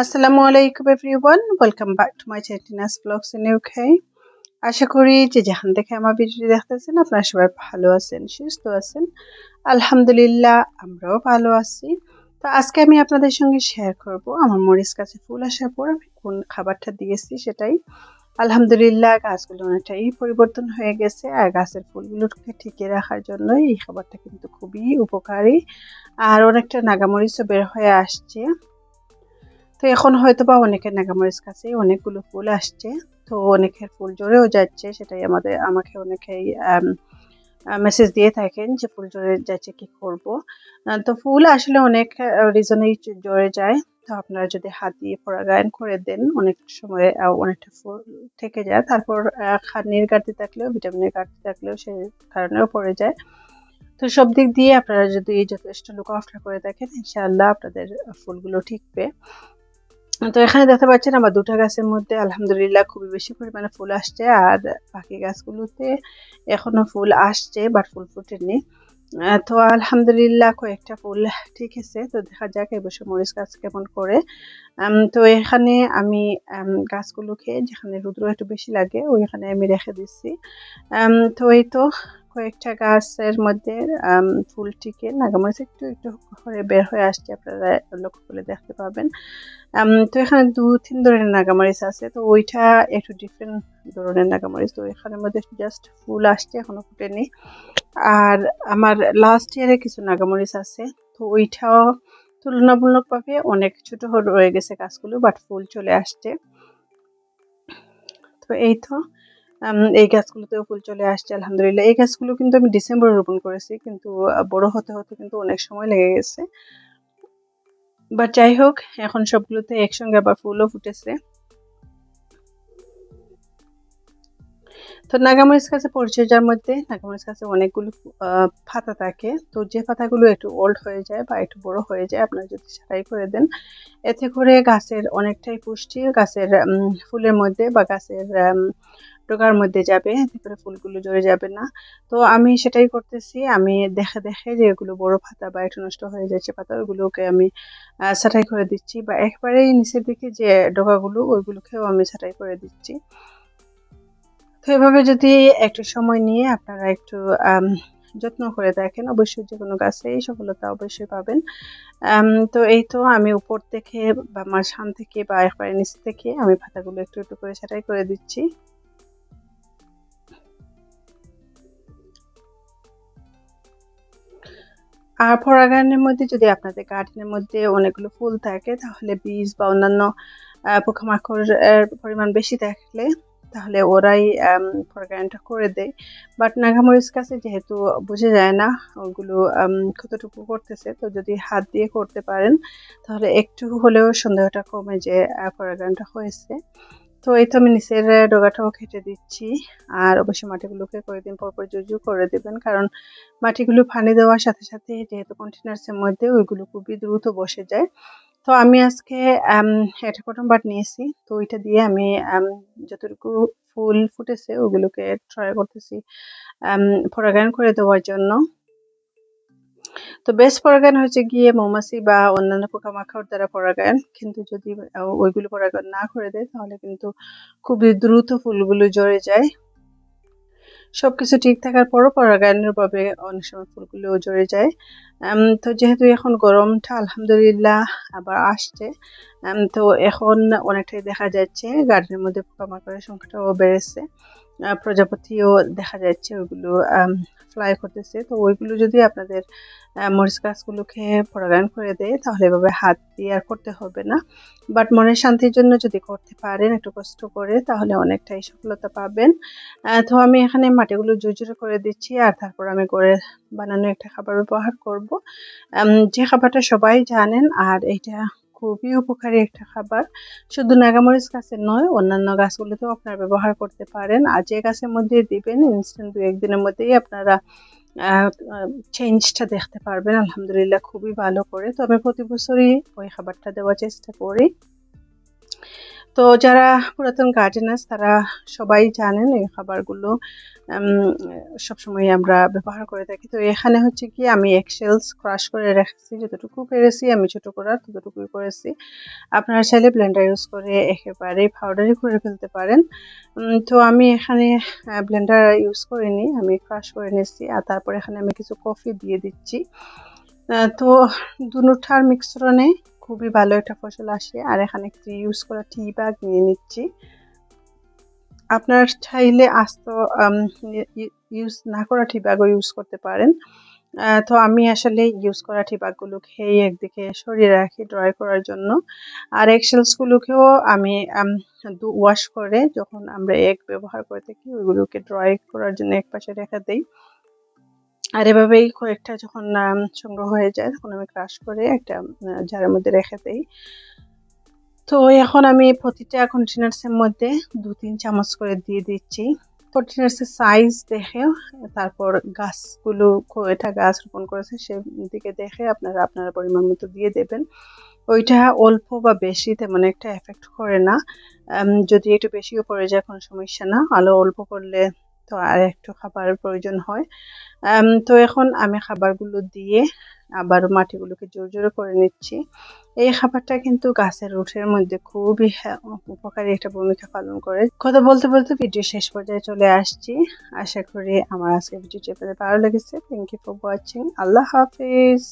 আসসালামু আলাইকুম everyone welcome back to my চ্যাটিনাস blogs in UK আশা করি যে যেখান থেকে আমার ভিডিওটি দেখতেছেন, আপনারা সবাই ভালো আছেন, সুস্থ আছেন। আলহামদুলিল্লাহ, আমরাও ভালো আছি। তো আজকে আমি আপনাদের সঙ্গে শেয়ার করব। আমার মরিচ গাছে ফুল আসার পর আমি কোন খাবারটা দিয়েছি সেটাই। আলহামদুলিল্লাহ, গাছগুলো অনেকটাই পরিবর্তন হয়ে গেছে আর গাছের ফুলগুলোকে টিকে রাখার জন্য এই খাবারটা কিন্তু খুবই উপকারী। আর অনেকটা নাগামরিচও বের হয়ে আসছে। তো এখন হয়তো বা অনেকের নাগামরিচ কাছে অনেকগুলো ফুল আসছে। তো অনেকের ফুল জোরেও যাচ্ছে, সেটাই আমাদের, আমাকে অনেকেই মেসেজ দিয়ে থাকেন যে ফুল জোরে যাচ্ছে কি করব। তো ফুল আসলে অনেক রিজনেই জোরে যায়। তো আপনারা যদি হাত দিয়ে পরাগায়ন করে দেন, অনেক সময় অনেকটা ফুল থেকে যায়। তারপর খানির ঘাটতি থাকলেও, ভিটামিনের ঘাটতি থাকলেও সে কারণেও পড়ে যায়। তো সব দিক দিয়ে আপনারা যদি যথেষ্ট লুক আফটার করে থাকেন, ইনশাআল্লাহ আপনাদের ফুলগুলো ঠিকবে। তো এখানে দেখতে পাচ্ছেন আমার দুটা গাছের মধ্যে আলহামদুলিল্লাহ খুবই বেশি পরিমাণে ফুল আসছে আর বাকি গাছগুলোতে এখনও ফুল আসছে বাট ফুল ফুটেনি। তো আলহামদুলিল্লাহ কয়েকটা ফুল ঠিক আছে, তো দেখা যাক এবছর মরিচ গাছ কেমন করে। তো এখানে আমি গাছগুলোকে যেখানে রুদ্র একটু বেশি লাগে, ওইখানে আমি রেখে দিচ্ছি। তো এই তো কয়েকটা গাছের মধ্যে ফুলটিকে নাগামরিচ একটু একটু করে বের হয়ে আসছে, আপনারা লক্ষ্য করে দেখতে পাবেন। তো এখানে দু, তিন ধরনের নাগামরিচ আছে, তো ওইটা একটু ডিফারেন্ট ধরনের নাগামরিচ তো এখানের মধ্যে জাস্ট ফুল আসছে, এখনও ফুটেনি। আর আমার লাস্ট ইয়ারে কিছু নাগামরিচ আছে, তো ওইটাও তুলনামূলকভাবে অনেক ছোট রয়ে গেছে গাছগুলো বাট ফুল চলে আসছে। তো এই তো। এই গাছগুলোতেও ফুল চলে আসছে, আলহামদুলিল্লাহ। এই গাছগুলো কিন্তু আমি ডিসেম্বরে রোপণ করেছি, কিন্তু বড় হতে হতে কিন্তু অনেক সময় লেগে গেছে। বাট যাই হোক, এখন সবগুলোতে একসঙ্গে আবার ফুলও ফুটেছে। তো নাগামরিচ গাছে পরিচর্যার মধ্যে নাগামরিচ গাছে অনেকগুলো পাতা থাকে। তো যে পাতাগুলো একটু ওল্ড হয়ে যায় বা একটু বড় হয়ে যায়, আপনারা যদি ছাড়াই করে দেন, এতে করে গাছের অনেকটাই পুষ্টি, গাছের ফুলের মধ্যে বা গাছের ডোকার মধ্যে যাবে এতে ফুলগুলো জড়ে যাবে না। তো আমি সেটাই করতেছি, আমি দেখে দেখে যে এগুলো বড় পাতা বা একটু নষ্ট হয়ে যাচ্ছে পাতা ওইগুলোকে আমি ছাটাই করে দিচ্ছি বা একবারেই নিচের দিকে যে ডোকাগুলো, ওইগুলোকেও আমি ছাটাই করে দিচ্ছি। তো এভাবে যদি একটু সময় নিয়ে আপনারা একটু যত্ন করে দেখেন, অবশ্যই যে কোনো গাছেই সফলতা অবশ্যই পাবেন। তো এই তো আমি উপর থেকে বা আমার মাঝখান থেকে বা একবারে নিচ থেকে আমি পাতাগুলো একটু একটু করে ছাটাই করে দিচ্ছি। আর পরাগায়নের মধ্যে যদি আপনাদের গার্ডেনের মধ্যে অনেকগুলো ফুল থাকে, তাহলে বীজ বা অন্যান্য পোকামাকড়ের পরিমাণ বেশি থাকলে তাহলে ওরাই পরাগায়নটা করে দেয়। বাট নাগামরিচ কাছে যেহেতু বোঝা যায় না ওগুলো কতটুকু করতেছে, তো যদি হাত দিয়ে করতে পারেন, তাহলে একটু হলেও সন্দেহটা কমে যে পরাগায়নটা হয়েছে। তো এই তো আমি নিচের ডোগাটাও কেটে দিচ্ছি। আর অবশ্যই মাটিগুলোকে কয়েকদিন পর পর জুজু করে দেবেন। কারণ মাটিগুলো পানি দেওয়ার সাথে সাথে যেহেতু কন্টেনার্সের মধ্যে ওইগুলো খুবই দ্রুত বসে যায়। তো আমি আজকে একটা কটন বাট নিয়েছি। তো ওইটা দিয়ে আমি যতটুকু ফুল ফুটেছে ওগুলোকে ট্রাই করতেছি পরাগায়ন করে দেওয়ার জন্য। তো বেস্ট পরাগায়ন হচ্ছে গিয়ে মৌমাছি বা অন্যান্য পোকামাকড় দ্বারা পরাগায়ন। কিন্তু যদি ওইগুলো পরাগায়ন না করে দেয়, তাহলে কিন্তু খুবই দ্রুত ফুলগুলো জ্বরে যায়। সবকিছু ঠিক থাকার পরও পরাগায়নের ভাবে অনেক সময় ফুলগুলো জ্বরে যায়। তো যেহেতু এখন গরমটা আলহামদুলিল্লাহ আবার আসছে তো এখন অনেকটাই দেখা যাচ্ছে। গার্ডেনের মধ্যে পোকামাকড়ের সংখ্যাটাও বেড়েছে। প্রজাপতিও দেখা যাচ্ছে, ওইগুলো ফ্লাই করতেছে। তো ওইগুলো যদি আপনাদের মরিচ গাছগুলোকে পরাগায়ন করে দেয়, তাহলে এভাবে হাত দিয়ে আর করতে হবে না। বাট মনের শান্তির জন্য যদি করতে পারেন, একটু কষ্ট করে, তাহলে অনেকটাই সফলতা পাবেন। তো আমি এখানে মাটিগুলো জুজুরে করে দিচ্ছি, আর তারপর আমি করে বানানো একটা খাবার ব্যবহার করব। যে খাবারটা সবাই জানেন, আর এইটা খুবই উপকারী একটা খাবার। শুধু নাগামরিচ গাছের নয়, অন্যান্য গাছগুলোতেও আপনারা ব্যবহার করতে পারেন। আর যে গাছের মধ্যে দিবেন ইনস্ট্যান্ট দু একদিনের মধ্যেই আপনারা চেঞ্জটা দেখতে পারবেন। আলহামদুলিল্লাহ, খুবই ভালো করে। তবে প্রতি বছরই ওই খাবারটা দেওয়ার চেষ্টা করি। তো যারা পুরাতন গার্ডেনার্স তারা সবাই জানেন এই খাবারগুলো সবসময় আমরা ব্যবহার করে থাকি। তো এখানে হচ্ছে কি, আমি এক্সেলস ক্রাশ করে রেখেছি, যতটুকু পেরেছি, আমি ছোট করার ততটুকুই করেছি। আপনারা চাইলে ব্লেন্ডার ইউজ করে একেবারে পাউডারই করে ফেলতে পারেন। তো আমি এখানে ব্লেন্ডার ইউজ করিনি আমি ক্রাশ করে নিয়েছি আর তারপর এখানে আমি কিছু কফি দিয়ে দিচ্ছি। তো দুটার মিশ্রণে খুবই ভালো একটা ফসল আসে। আর এখানে একটি ইউজ করা টি ব্যাগ নিয়ে নিচ্ছি। আপনার চাইলে আস্ত ইউজ না করা টি ব্যাগও ইউজ করতে পারেন। তো আমি আসলে ইউজ করা টি ব্যাগগুলো খেয়ে একদিকে সরিয়ে রাখি ড্রাই করার জন্য। আর এক্সেলসগুলোকেও আমি দু ওয়াশ করে যখন আমরা এক ব্যবহার করে থাকি, ওইগুলোকে ড্রাই করার জন্য এক পাশে রেখে দিই। আর এভাবেই কয়েকটা যখন সংগ্রহ হয়ে যায়, তখন আমি ক্রাশ করে একটা জারের মধ্যে রেখে দিই। তো এখন আমি প্রতিটা কন্টেনার্সের মধ্যে দু তিন চামচ করে দিয়ে দিচ্ছি। কন্টেনার্সের সাইজ দেখে, তারপর গাছগুলো কয়টা গাছ রোপণ করেছে, সেদিকে দেখে আপনারা আপনারা পরিমাণ মতো দিয়ে দেবেন। ওইটা অল্প বা বেশি তেমন একটা এফেক্ট করে না। যদি একটু বেশিও পড়ে যায়, কোনো সমস্যা না। আলো অল্প করলে তো আর একটু খাবারের প্রয়োজন হয়। তো এখন আমি খাবারগুলো দিয়ে আবার মাটিগুলোকে জোর জোরে করে নিচ্ছি। এই খাবারটা কিন্তু গাছের রুটের মধ্যে খুবই হ্যাঁ, উপকারী একটা ভূমিকা পালন করে। কথা বলতে বলতে ভিডিও শেষ পর্যায়ে চলে আসছি। আশা করি আমার আজকে ভিডিওটি আপনাদের ভালো লেগেছে। থ্যাংক ইউ ফর ওয়াচিং আল্লাহ হাফিজ।